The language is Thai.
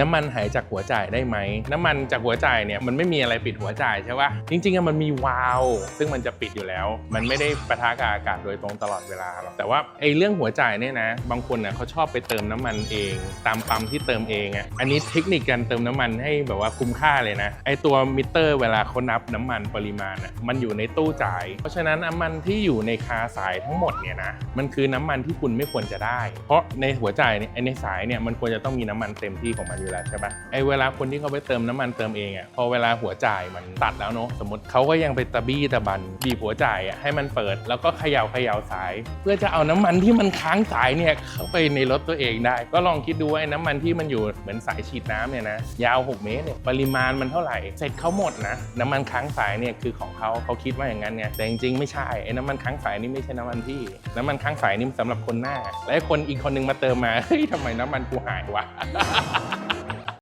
น้ำมันหายจากหัวจ่ายได้ไหม น้ำมันจากหัวจ่ายเนี่ยมันไม่มีอะไรปิดหัวจ่ายใช่ปะจริงๆอะมันมีวาล์วซึ่งมันจะปิดอยู่แล้ว มันไม่ได้ประทะกับอากาศโดยตรงตลอดเวลาหรอกแต่ว่าไอ้เรื่องหัวจ่ายเนี่ยนะ บางคนน่ะเขาชอบไปเติมน้ำมันเอง ตามปั๊มที่เติมเองอะอันนี้เทคนิคการเติมน้ำมันให้แบบว่าคุ้มค่าเลยนะไอ้ตัวมิเตอร์ เวลาเขานับน้ำมันปริมาณอะมันอยู่ในตู้จ่าย เพราะฉะนั้นน้ำมันที่อยู่ในคาสายทั้งหมดเนี่ยนะมันคือน้ำมันที่คุณไม่ควรจะได้ เพราะในหัวจ่ายเนี่ยในสายเนี่ยมันควรจะต้องมีน้ำมันเต็มที่ของมันอยู่แล้วใช่ปะไอ้เวลาคนที่เขาไปเติมน้ำมันเติมเองอะพอเวลาหัวจ่ายมันตัดแล้วเนอะสมมติเขาก็ยังไปตะบี้ตะบันบีบหัวจ่ายอะให้มันเปิดแล้วก็เขย่าเขย่าสาย เพื่อจะเอาน้ำมันที่มันค้างสายเนี่ยเข้าไปในรถตัวเองได้ ก็ลองคิดดูไอ้น้ำมันที่มันอยู่เหมือนสายฉีดน้ำเนี่ยนะยาว 6 เมตรเนี่ยปริมาณมันเท่าไหร่ เสร็จเขาหมดนะน้ำมันค้างสายเนี่ยคือของเขาเขาคิดว่าอย่างนั้นเนี่ยแต่จริงๆไม่ใช่ไอ้น้ำมันค้างสายนี่ไม่ใช่น้ำมันพี่ น้ำมันค้างสายนี่สำหรับคนหน้า และคนอีกคนนึงมาเติมมาเฮ้ยทำไมน้ำมันกูหายวะ